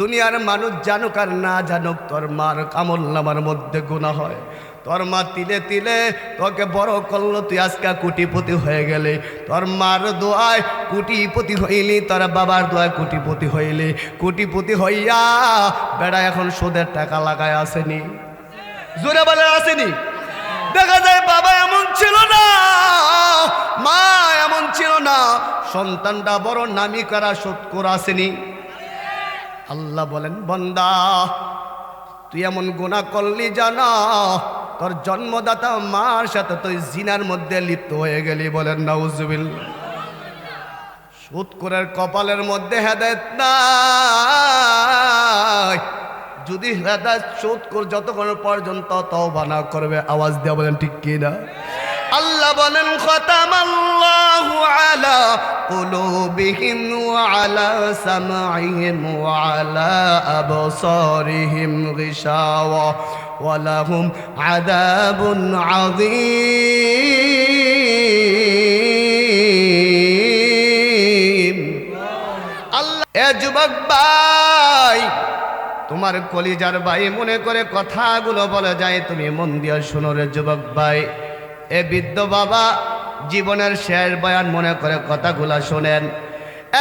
দুনিয়ার মানুষ জানুক আর না জানুক, তোর মার কামল নামার মধ্যে গুণা হয়। তোর মা তিলে তিলে তোকে বড় করল, তুই আজকে কুটিপতি হয়ে গেলে। তোর মার দোয়ায় কুটিপতি হইলি, তোর বাবার দোয়ায় কুটিপতি হইলি। কুটিপতি হইয়া বেড়া এখন সুদের টাকা লাগায় আসেনি। জোরে বলে আসেনি। দেখা যায় বাবা এমন ছিল না, মা এমন ছিল না। সন্তানটা বড় নামি করা সৎকর আসেনি। আল্লাহ বলেন, বন্দা, তুই এমন গুণা করলি জানা, তোর জন্মদাতা মার সাথে তুই জিনার মধ্যে লিপ্ত হয়ে গেলি বলেন নাউজুবিল সুৎকুরের কপালের মধ্যে হেদায়ত নাই। যদি হেদায়ত সুৎকুর যতক্ষণ পর্যন্ত তওবা না করবে, আওয়াজ দেওয়া বলেন, ঠিক কি না? আল্লাহ বলেন, খতামাল্লাহু আলা কুলুবিহিম ওয়া আলা সামঈহিম ওয়া আলা আবসারিহিম গিশাওয়া ওয়া লাহুম আযাবুন আযীম। আল্লাহ, এ যুবক ভাই, তোমার কলিজার ভাই মনে করে কথাগুলো বলে যায়, তুমি মন দিয়ে শোনো রে যুবক ভাই। এ বৃদ্ধ বাবা জীবনের শেষ বয়ান মনে করে কথাগুলা শোনেন।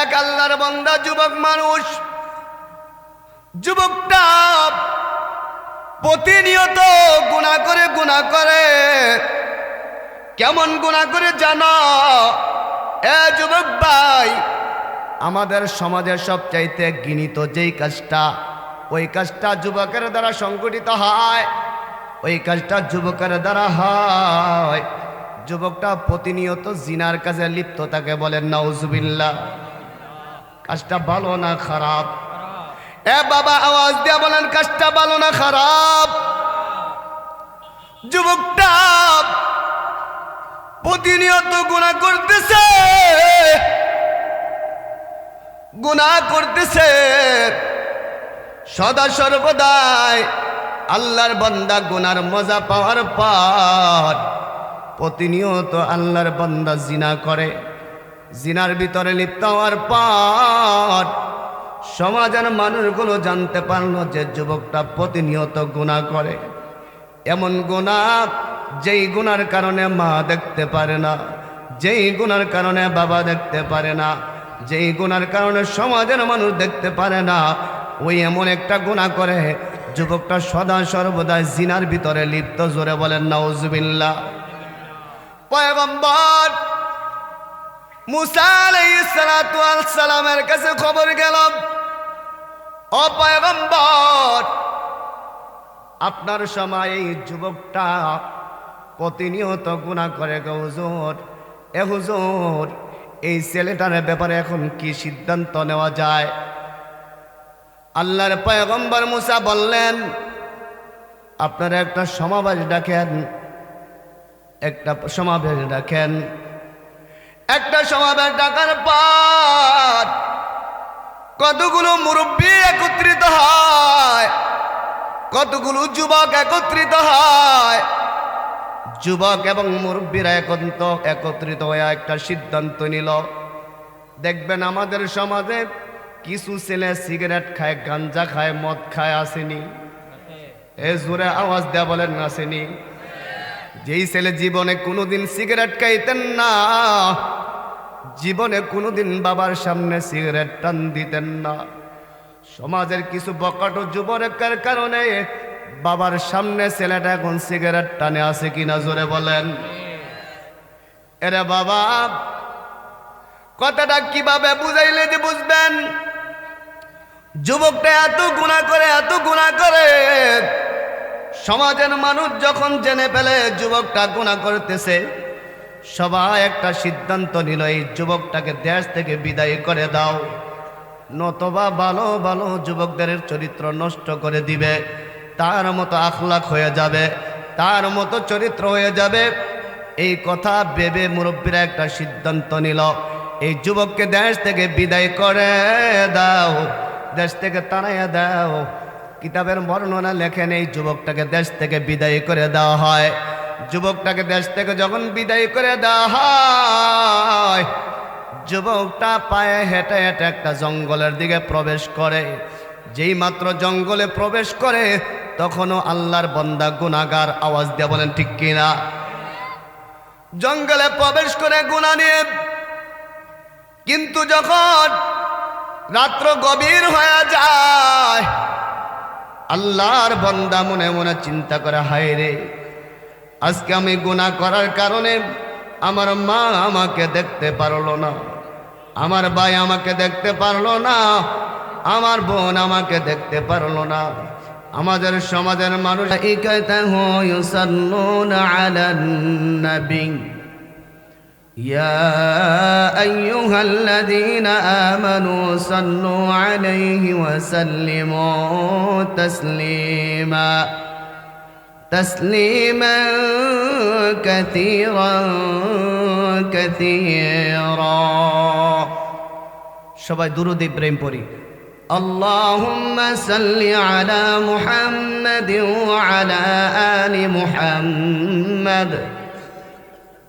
এক আল্লাহর বন্দা যুবক মানুষ, যুবকটা প্রতিনিয়ত গুণা করে গুণা করে। কেমন গুণা করে জানো? এ যুবক ভাই, আমাদের সমাজের সবচাইতে গিনিত যেই কাজটা, ওই কাজটা যুবকের দ্বারা সংগঠিত হয়। ওই কাজটা যুবকের দ্বারা হয়। যুবকটা প্রতিনিয়ত জিনার কাজে লিপ্ত তাকে বলেন নাউজুবিল্লা কাজটা ভালো না খারাপ? এ বাবা, আওয়াজ দিয়ে বলেন, কাজটা ভালো না খারাপ? যুবকটা প্রতিনিয়ত গুণা করতেছে। গুণা করতেছে। সদা সর্বদাই আল্লাহর বান্দা গুনার মজা পাওয়ার পর প্রতিনিয়ত আল্লাহর বান্দা জিনা করে। জিনার ভিতরে লিপ্ত হওয়ার পর সমাজের মানুষগুলো জানতে পারল যে যুবকটা প্রতিনিয়ত গুণা করে। এমন গুণা যেই গুণার কারণে মা দেখতে পারে না, যেই গুণার কারণে বাবা দেখতে পারে না, যেই গুণার কারণে সমাজের মানুষ দেখতে পারে না, ওই এমন একটা গুণা করে যুবকটা সদা সর্বদা জিনার ভিতরে লিপ্ত, জোরে বলেন নাউজুবিল্লা পয়গম্বর মুসা সালামের কাছে খবর গেল, ও পয়গম্বর, আপনার সময় এই যুবকটা প্রতিনিয়ত গুণা করে গো হুজুর। এ হুজুর, এই ছেলেটার ব্যাপারে এখন কি সিদ্ধান্ত নেওয়া যায়? আল্লাহর পয়গম্বর মুসা বললেন, আপনারা একটা সমাবেশ ডাকেন, একটা সমাবেশ ডাকেন। একটা সমাবেশ ডাকার পর কতগুলো মুরব্বী একত্রিত হয়, কতগুলো যুবক একত্রিত হয়। যুবক এবং মুরব্বীরা একন্ত একত্রিত হয়ে একটা সিদ্ধান্ত নিল। দেখবেন আমাদের সমাজে কিছু ছেলে সিগারেট খায়, গাঞ্জা খায়, মদ খায়, আসেনি। এ জোরে আওয়াজ দেয়া বলেন, আসেনি। যেই ছেলে জীবনে কোনোদিন সিগারেট খাইতেন না, জীবনে কোনোদিন বাবার সামনে সিগারেট টান দিতেন না। সমাজের কিছু বকাটো যুবকের কারণে বাবার সামনে ছেলেটা এখন সিগারেট টানে আছে কিনা জোরে বলেন। এরে বাবা, কথাটা কীভাবে বুঝাইলে যে বুঝবেন? যুবকটা এত গুণা করে, এত গুণা করে। সমাজের মানুষ যখন জেনে ফেলে যুবকটা গুণা করতেছে, সবাই একটা সিদ্ধান্ত নিল, এই যুবকটাকে দেশ থেকে বিদায় করে দাও। নতবা ভালো ভালো যুবকদের চরিত্র নষ্ট করে দিবে, তার মতো আখলাখ হয়ে যাবে, তার মতো চরিত্র হয়ে যাবে। এই কথা ভেবে মুরব্বীরা একটা সিদ্ধান্ত নিল, এই যুবককে দেশ থেকে বিদায় করে দাও। দেশ থেকে তাড়াইয়া দাও। কিতাবের বর্ণনা লেখেন এই যুবকটাকে দেশ থেকে বিদায় করে দেওয়া হয়। যুবকটাকে দেশ থেকে যখন বিদায় করে দেওয়া হয়, যুবকটা পায়ে হেঁটে হেঁটে একটা জঙ্গলের দিকে প্রবেশ করে। যেই মাত্র জঙ্গলে প্রবেশ করে, তখনও আল্লাহর বন্দা গুনাগার আওয়াজ দিয়ে বলেন, ঠিক কিনা জঙ্গলে প্রবেশ করে গুণা নিয়ে, কিন্তু যখন রাত্র গভীর হয়ে যায়। আল্লাহর বন্দা মনে মনে চিন্তা করে, হায় রে, আজকে আমি গুণা করার কারণে আমার মা আমাকে দেখতে পারল না, আমার ভাই আমাকে দেখতে পারল না, আমার বোন আমাকে দেখতে পারল না। আমাদের সমাজের মানুষ নবী يا أيها الذين آمنوا صلوا عليه وسلموا تسليما تسليما كثيرا كثيرا সবাই দুরুদ ইব্রাহিম পড়ি اللهم صل على محمد وعلى آل محمد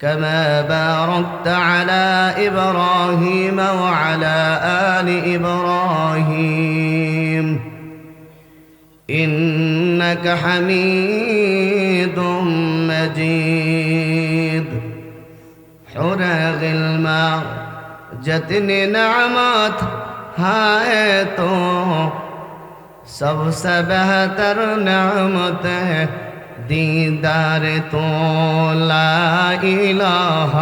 كما باركت على إبراهيم وعلى آل إبراهيم. إنك حميد مجيد. حرى غلما جتني نعمات هايتو سب سے بہتر نعمت ہے দিদার তো ইলাহ।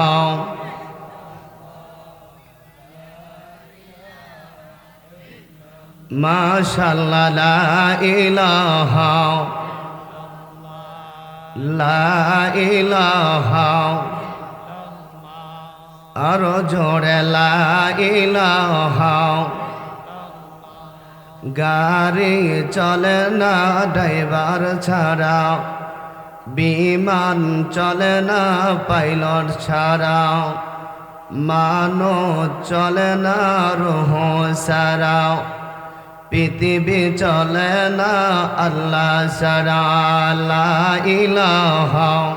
মাশাল্লাহ আর জোরে লা গাড়ি চলে না ড্রাইভার ছাড়া। বিমান চলে না পাইলট ছাড়া। মানো চলে না, রোহ সারা। পৃথিবী চলে না, আল্লাহ সারা। লা ইলাহা।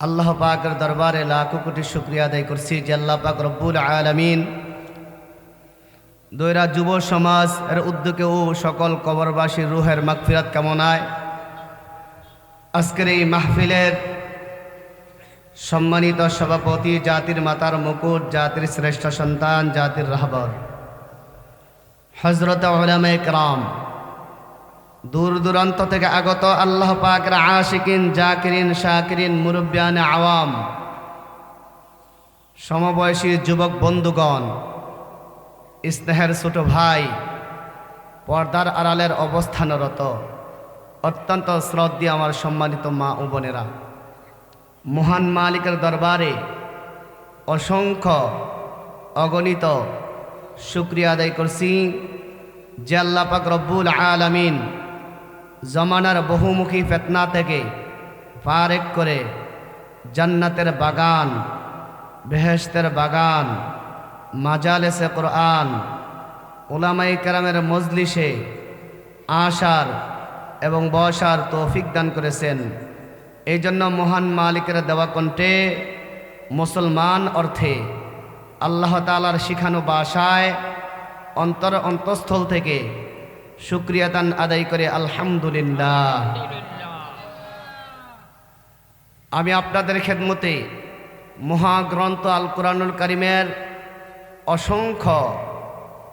আল্লাহ পাকের দরবারে লাখো কোটি শুক্রিয়া আদায় করছি যে আল্লাহ পাক রব্বুল আলমিন দৈরা যুব সমাজ এর উদ্যোগে ও সকল কবরবাসীর রুহের মাগফিরাত কামনায় আজকের এই মাহফিলের সম্মানিত সভাপতি জাতির মাতার মুকুট, জাতির শ্রেষ্ঠ সন্তান, জাতির রাহবর হজরত ওলামে একরাম দূর দূরান্ত থেকে আগত আল্লাহ পাকের আশিকিন, জাকিরিন, শাকিরিন, মুরব্বিয়ান আওয়াম, সমবয়সী যুবক বন্ধুগণ, স্নেহের ছোট ভাই, পর্দার আড়ালের অবস্থানরত, অত্যন্ত শ্রদ্ধি আমার সম্মানিত মা ও বোনেরা, মহান মালিকের দরবারে অসংখ্য অগণিত শুক্রিয়া আদায় করছি। যে আল্লাহ পাক রব্বুল আলামিন জমানার বহুমুখী ফেতনা থেকে পারেক করে জান্নাতের বাগান বেহেস্তের বাগান, মাজালেসে কোরআন ওলামাই কেরামের মজলিসে আশার এবং বসার তৌফিক দান করেছেন। এই জন্য মহান মালিকের দেওয়া কণ্ঠে মুসলমান অর্থে আল্লাহ তালার শিখানো বাসায় অন্তর অন্তঃস্থল থেকে সুক্রিয়াতান আদায় করে আলহামদুলিল্লাহ। আমি আপনাদের খেদমতে মহাগ্রন্থ আল কোরআনুল করিমের অসংখ্য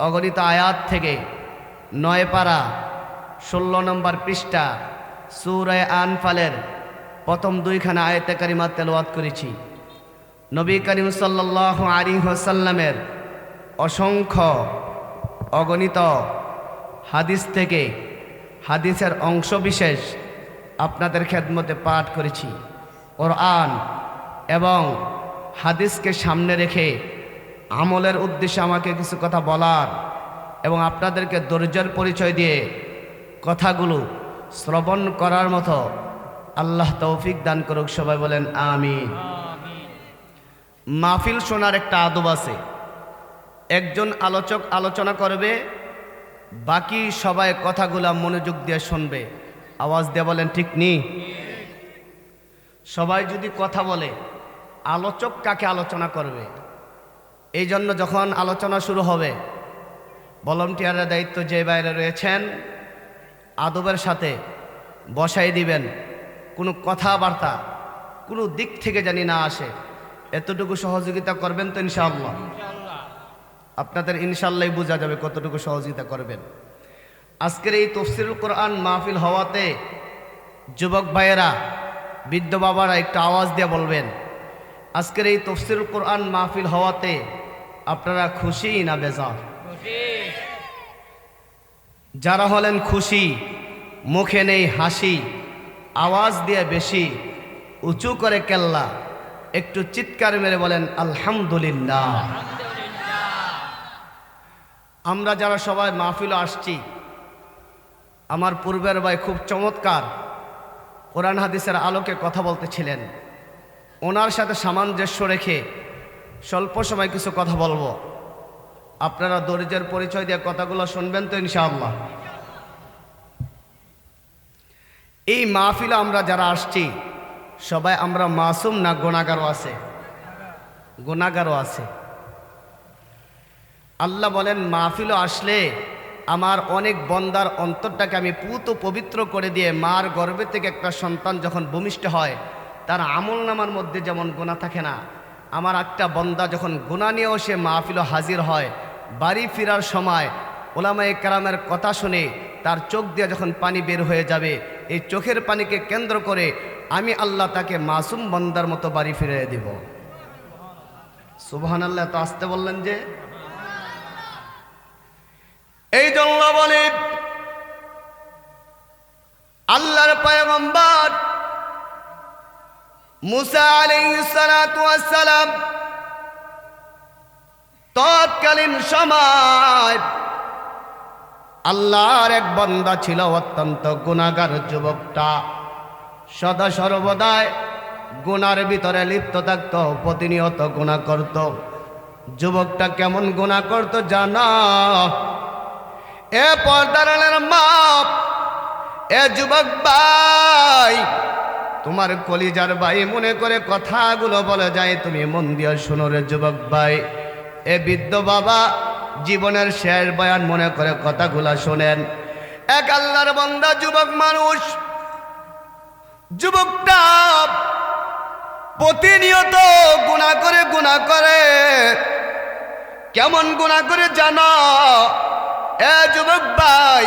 অগণিত আয়াত থেকে নয় পারা ষোলো নম্বর পৃষ্ঠা সুরায় আনফালের প্রথম দুইখানা আয়তে কারিমা তেলাওয়াত করেছি। নবী করিম সাল্লাহ আলী হোসাল্লামের অসংখ্য অগণিত হাদিস থেকে হাদিসের অংশ বিশেষ আপনাদের খেদমতে পাঠ করেছি। ওর আন এবং হাদিসকে সামনে রেখে আমলের উদ্দেশ্যে আমাকে কিছু কথা বলার এবং আপনাদেরকে ধৈর্যের পরিচয় দিয়ে কথাগুলো শ্রবণ করার মতো আল্লাহ তৌফিক দান করুক, সবাই বলেন আমি মাহফিল শোনার একটা আদব আছে। একজন আলোচক আলোচনা করবে বাকি সবাই কথাগুলা মনোযোগ দিয়ে শুনবে। আওয়াজ দিয়ে বলেন, ঠিক নি? সবাই যদি কথা বলে, আলোচক কাকে আলোচনা করবে? এই জন্য যখন আলোচনা শুরু হবে, ভলন্টিয়ারের দায়িত্ব যে বাইরে রয়েছেন, আদবের সাথে বসাই দিবেন। কোনো কথাবার্তা, কোনো দিক থেকে জানি না আসে। এতটুকু সহযোগিতা করবেন তো ইনশাআল্লাহ। আপনাদের ইনশাল্লাহ বোঝা যাবে কতটুকু সহযোগিতা করবেন। আজকের এই তফসিরুল কোরআন মাহফিল হওয়াতে যুবক ভাইয়েরা বৃদ্ধ বাবারা একটু আওয়াজ দিয়ে বলবেন আজকের এই তফসিরুল কোরআন মাহফিল হওয়াতে আপনারা খুশি না বেজার? যারা হলেন খুশি মুখে নেই হাসি আওয়াজ দিয়ে বেশি উঁচু করে কেল্লা একটু চিৎকার মেরে বলেন আলহামদুলিল্লাহ। আমরা যারা সবাই মাহফিল আসছি, আমার পূর্বের ভাই খুব চমৎকার কোরআন হাদিসের আলোকে কথা বলতেছিলেন। ওনার সাথে সামঞ্জস্য রেখে স্বল্প সময় কিছু কথা বলব। আপনারা দরিদ্রের পরিচয় দিয়ে কথাগুলো শুনবেন তো ইনশাআল্লাহ। এই মাহফিলে আমরা যারা আসছি, সবাই আমরা মাসুম না গোনাগারও আছে? গোনাগারও আছে। আল্লাহ বলেন, মাহফিলও আসলে আমার অনেক বন্দার অন্তরটাকে আমি পুত পবিত্র করে দিয়ে মার গর্ভে থেকে একটা সন্তান যখন ভূমিষ্ঠ হয়, তার আমল নামার মধ্যে যেমন গোনা থাকে না, আমার একটা বন্দা যখন গোনা নিয়েও সে মাহফিলও হাজির হয়, বাড়ি ফেরার সময় ওলামায়ে কারামের কথা শুনে তার চোখ দিয়ে যখন পানি বের হয়ে যাবে, এই চোখের পানিকে কেন্দ্র করে আমি আল্লাহ তাকে মাসুম বন্দার মতো বাড়ি ফিরিয়ে দিব। সুবহান আল্লাহ তো আসতে বললেন যে এই জন্য বলে, আল্লাহর পয়গম্বর মুসা তৎকালীন সময় আল্লাহর এক বন্দা ছিল, অত্যন্ত গুণাগার যুবকটা। সদা সর্বদায় গুনার ভিতরে লিপ্ত থাকত, প্রতিনিয়ত গুণা করত। যুবকটা কেমন গুণা করত জানা? এ পর্দারের মাপ, এ যুবক ভাই, তোমার কলিজার ভাই মনে করে কথাগুলো বলে যায়, তুমি মন দিয়ে শোনো রে যুবক ভাই। এ বৃদ্ধ বাবা জীবনের শেষ বয়ান মনে করে কথাগুলা শোনেন। এক আল্লাহর বন্দা যুবক মানুষ, যুবকটা প্রতিনিয়ত গুণা করে গুণা করে, কেমন গুণা করে জানা? এ যুবক ভাই,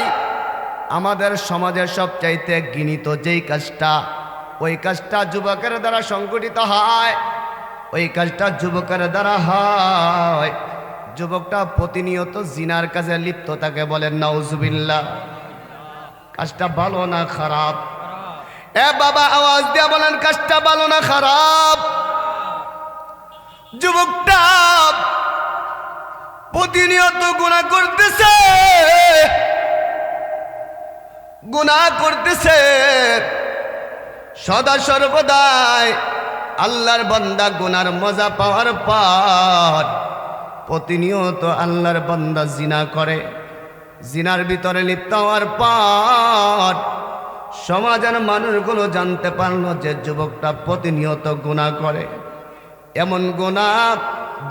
আমাদের সমাজের সবচাইতে গিনিত যেই কাজটা, ওই কাজটা যুবকের দ্বারা সংগঠিত হয়, ওই কাজটা যুবকের দ্বারা হয়। যুবকটা প্রতিনিয়ত জিনার কাজে লিপ্ত তাকে বলেন, নাউজুবিল্লাহ, কাজটা ভালো না খারাপ? এ বাবা, আওয়াজ দিয়ে বলেন, কাজটা ভালো না খারাপ? যুবকটা প্রতিনিয়ত গুণা করতেছে। গুণা করতেছে। সদা সর্বদাই আল্লাহর বন্দা গুনার মজা পাওয়ার পর প্রতিনিয়ত আল্লাহর বন্দা জিনা করে। জিনার ভিতরে লিপ্ত হওয়ার পর সমাজের মানুষগুলো জানতে পারল যে যুবকটা প্রতিনিয়ত গুণা করে। এমন গুণা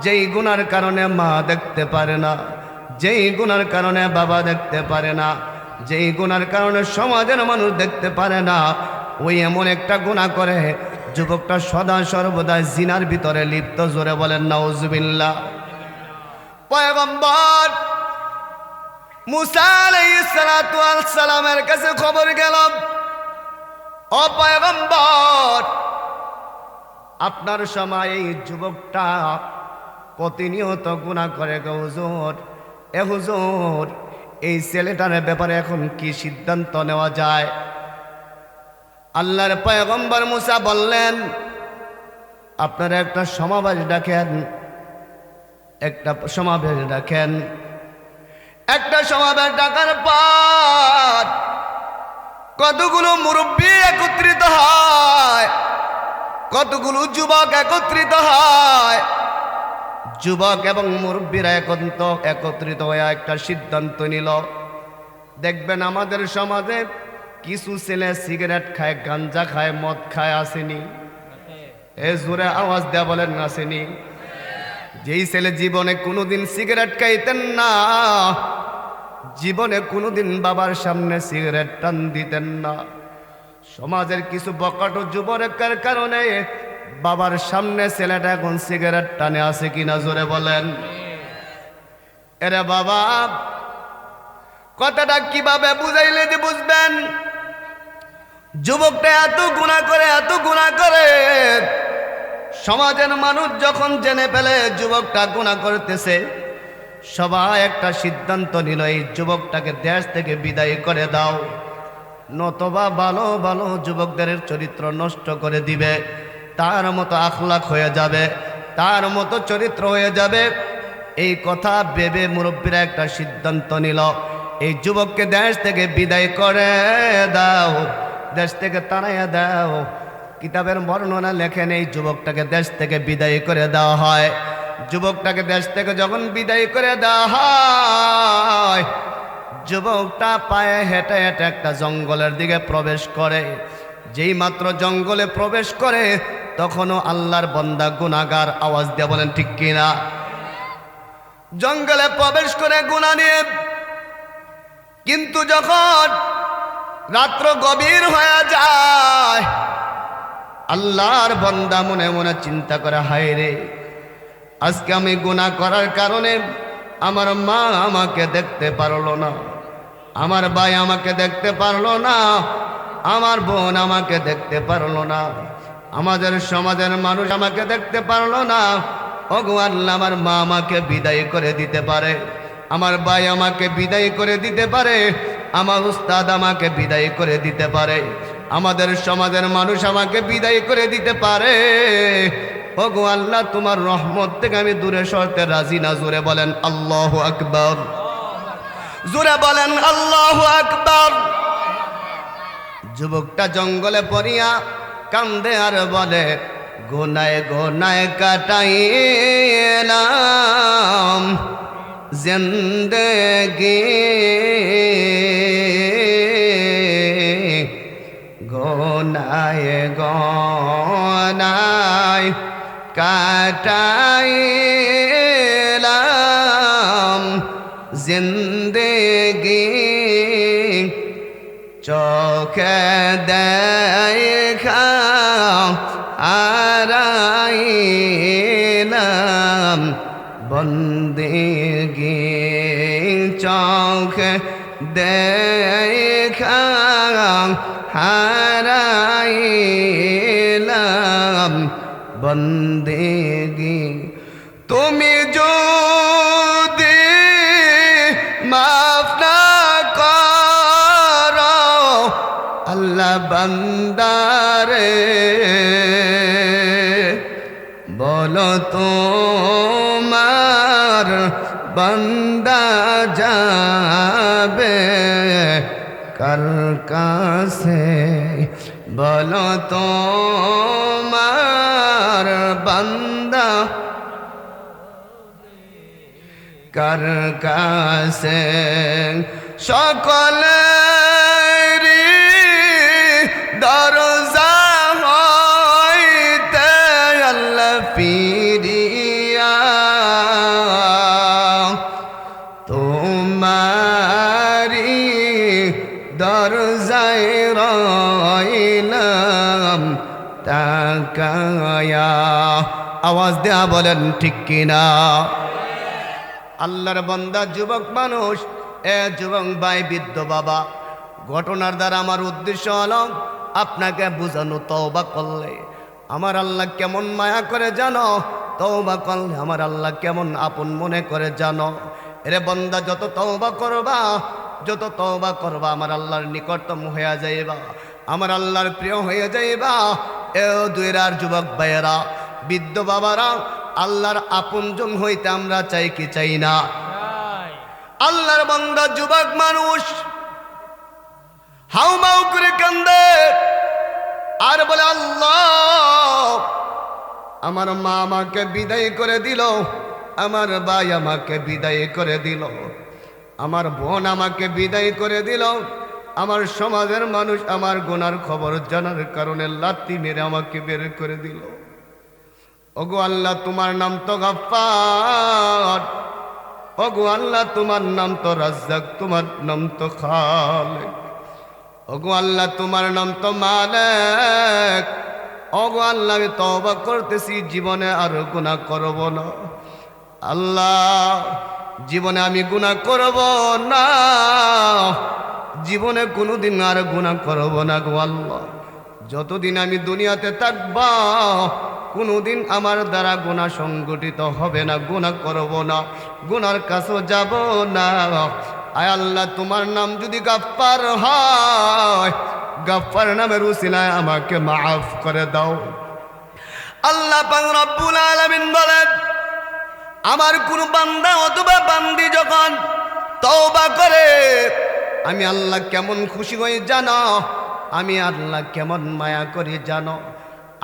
যেই গুনার কারণে মা দেখতে পারে না, যেই গুনার কারণে বাবা দেখতে পারে না, যেই গুণার কারণে সমাজের মানুষ দেখতে পারে না, ওই এমন একটা গুণা করে, যুবকটা সদা সর্বদা জিনার ভিতরে লিপ্ত, জোরে বলেন, নাউজুবিল্লাহ। পয়গম্বর, মুসা সালামের কাছে খবর গেল ও পয়গম্বর, আপনার সময় এই যুবকটা প্রতিনিয়ত গুণা করে গো হুজুর। এ হুজুর, এই ছেলেটার ব্যাপারে এখন কি সিদ্ধান্ত নেওয়া যায়? আল্লাহর পয়গম্বর মুসা বললেন, আপনারা একটা সমাবেশ ডাকেন, একটা সমাবেশ ডাকেন। একটা সমাবেশ ডাকার পর কতগুলো মুরব্বী একত্রিত হয়, কতগুলো যুবক একত্রিত হয় যুবক এবং মুরব্বীরা একন্ত একত্রিত হয়ে একটা সিদ্ধান্ত নিল। দেখবেন আমাদের সমাজে কিছু ছেলে সিগারেট খায়, গাঞ্জা খায়, মদ খায়, আসেনি। এ জোরে আওয়াজ দেয়া বলেন, আসেনি। যেই ছেলে জীবনে কোনোদিন সিগারেট খাইতেন না, জীবনে কোনোদিন বাবার সামনে সিগারেট টান দিতেন না। সমাজের কিছু বকাটো যুবরেকার কারণে বাবার সামনে ছেলেটা এখন সিগারেট টানে আছে কিনা জোরে বলেন। এরে বাবা, কথাটা কীভাবে বুঝাইলে যে বুঝবেন? যুবকটা এত গুণা করে, এত গুণা করে, সমাজের মানুষ যখন জেনে ফেলে যুবকটা গুণা করতেছে, সবাই একটা সিদ্ধান্ত নিল, এই যুবকটাকে দেশ থেকে বিদায় করে দাও। নতবা ভালো ভালো যুবকদের চরিত্র নষ্ট করে দিবে। তার মতো আখলাখ হয়ে যাবে, তার মতো চরিত্র হয়ে যাবে। এই কথা ভেবে মুরব্বীরা একটা সিদ্ধান্ত নিল। এই যুবককে দেশ থেকে বিদায় করে দাও, দেশ থেকে তাড়াইয়া দাও। কিতাবের বর্ণনা লেখেন, এই যুবকটাকে দেশ থেকে বিদায় করে দেওয়া হয়। যুবকটাকে দেশ থেকে যখন বিদায় করে দেওয়া হয়, যুবকটা পায়ে হেঁটে হেঁটে একটা জঙ্গলের দিকে প্রবেশ করে। যেই মাত্র জঙ্গলে প্রবেশ করে তখনও আল্লাহর বন্দা গুনাগার আওয়াজ দিয়ে বলেন, ঠিক কিনা? জঙ্গলে প্রবেশ করে গুণা নিয়ে, কিন্তু যখন রাত্র গভীর হয়ে যায়, আল্লাহর বন্দা মনে মনে চিন্তা করে, হায় রে, আজকে আমি গুণা করার কারণে আমার মা আমাকে দেখতে পারল না, আমার ভাই আমাকে দেখতে পারল না, আমার বোন আমাকে দেখতে পারল না। আমাদের সমাজের মানুষ আমাকে দেখতে পারল না। ওগো আল্লাহ, আমার মা আমাকে বিদায় করে দিতে পারে। আমার ভাই আমাকে বিদায় করে দিতে পারে। আমার উস্তাদ আমাকে বিদায় করে দিতে পারে। আমাদের সমাজের মানুষ আমাকে বিদায় করে দিতে পারে। ওগো আল্লাহ, তোমার রহমত থেকে আমি দূরে সরতে রাজি না। জোরে বলেন, আল্লাহ আকবর। জোরে বলেন, আল্লাহ আকবর। যুবকটা জঙ্গলে পড়িয়া কান্দে আর বলে গোনায় গোনায় কাটাইলাম জিন্দগি। গোনায় গোনায় কাটাইলাম চোখে দেখা আরাইলাম বন্দেগি চোখে দেখা হারাইলাম। বন্দেগি বন্দারে বলো তোমার বন্দা যাবে কার কাছে? বলো তোমার বন্দা কার সকলেরই তাকায়া আওয়াজ দেয়া বলেন, ঠিক কিনা? আল্লাহর বন্দা যুবক মানুষ, এ যুবক ভাই, বৃদ্ধ বাবা, ঘটনার দ্বারা আমার উদ্দেশ্য হলো, আপনাকে বুঝানো, তওবা করলে। আমার আল্লাহ কেমন মায়া করে জানো? তওবা করলে আমার আল্লাহ কেমন আপন মনে করে জানো? এরে বন্দা, যত তওবা করবা, যত তওবা করবা, আমার আল্লাহর নিকটতম হয়ে যাইবা। আমার আল্লাহর প্রিয় হয়ে যাইবা। এ দুইরার যুবক ভাইয়েরা, বৃদ্ধ বাবারা, আল্লাহর আপনজন হইতে আমরা চাই কি চাই না? আল্লাহর বান্দা যুবক মানুষ, হাউমাউ করে কান্দে, আর বলে, আল্লাহ, আমার মা আমাকে বিদায় করে দিল, আমার ভাই আমাকে বিদায় করে দিল, আমার বোন আমাকে বিদায় করে দিল আমার সমাজের মানুষ আমার গোনার খবর জানার কারণে লাত্তি মেরে আমাকে বের করে দিল। ওগো আল্লাহ, তোমার নাম তো গাফার ওগো আল্লাহ, তোমার নাম তো রাজ্জাক, তোমার নাম তো খালেক। ওগো আল্লাহ, তোমার নাম তো মালিক। ওগো আল্লাহ, আমি তওবা করতেছি, জীবনে আর গুনাহ করব না। আল্লাহ, জীবনে আমি গুনাহ করব না। জীবনে কোনোদিন আর গুণা করব না গো আল্লাহ। যতদিন আমি দুনিয়াতে থাকব, কোনোদিন আমার দ্বারা গুণা সংগঠিত হবে না গুণা করব না গুনার কাছেও যাব না। আয় আল্লাহ, তোমার নাম যদি গাফার হয় গাফার নামের উসিলায় আমাকে মাফ করে দাও। আল্লাহ রব্বুল আলামিন বলেন, আমার কোন বান্দা অথবা বান্দি যখন তওবা করে আমি আল্লাহ কেমন খুশি হয়ে জানো? আমি আল্লাহ কেমন মায়া করি জানো?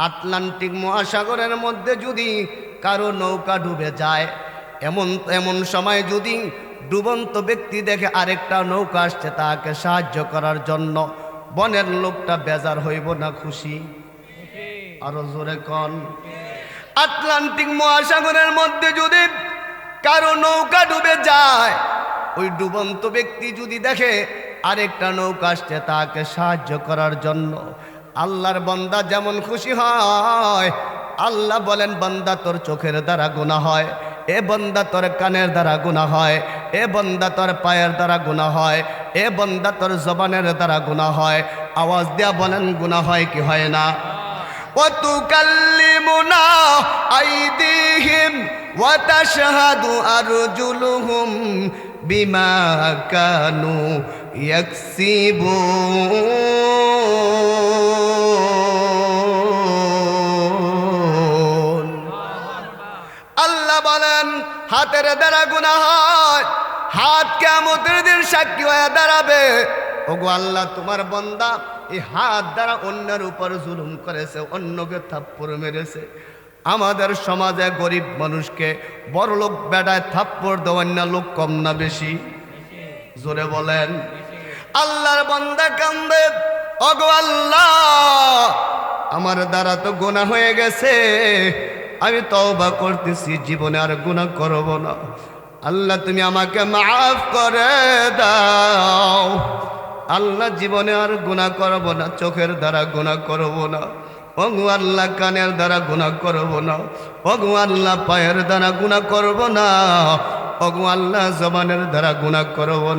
আটলান্টিক মহাসাগরের মধ্যে যদি কারও নৌকা ডুবে যায়, এমন এমন সময় যদি ডুবন্ত ব্যক্তি দেখে আরেকটা নৌকা আসছে তাকে সাহায্য করার জন্য, বনের লোকটা বেজার হইব না খুশি? আরও জোরে কন। আটলান্টিক মহাসাগরের মধ্যে যদি কারও নৌকা ডুবে যায় ওই ডুবন্ত ব্যক্তি যদি দেখে আরেকটা নৌকা আসছে তাকে সাহায্য করার জন্য আল্লাহর বন্দা যেমন খুশি হয় আল্লাহ বলেন বন্দা তোর চোখের দ্বারা গুণা হয় এ বন্দা তোর কানের দ্বারা গুণা হয় এ বন্দা তোর পায়ের দ্বারা গুণা হয় এ বন্দা তোর জবানের দ্বারা গুণা হয় আওয়াজ দেয়া বলেন গুণা হয় কি হয় না وتكلمنا أيديهم وتشهد أرجلهم বিমা কানু ইয়াকসিবুন আল্লাহ বলেন, হাতের দ্বারা গুনা হয়, হাত কেমন দিন সাক্ষী হয়ে দাঁড়াবে। ওগো আল্লাহ, তোমার বন্দা এই হাত দ্বারা অন্যের উপর জুলুম করেছে, অন্যকে থাপ্পড় মেরেছে। আমাদের সমাজে গরিব মানুষকে বড় লোক বেড়ায় থাপ্পড় দেওয়ার না লোক কম না বেশি। জোরে বলেন। আল্লাহর বন্দা কান্দে ওগো আল্লাহ, আমার দ্বারা তো গোনা হয়ে গেছে। আমি তওবা করতেছি, জীবনে আর গুনাহ করব না। আল্লাহ, তুমি আমাকে মাফ করে দাও। আল্লাহ, জীবনে আর গুনাহ করব না, চোখের দ্বারা গুনাহ করব না। ওগু আল্লাহ কানের দ্বারা গুণা করব না। ওগু আল্লাহ পায়ের দ্বারা গুণা করব না। ওগু আল্লাহ জবানের দ্বারা গুণা করব না।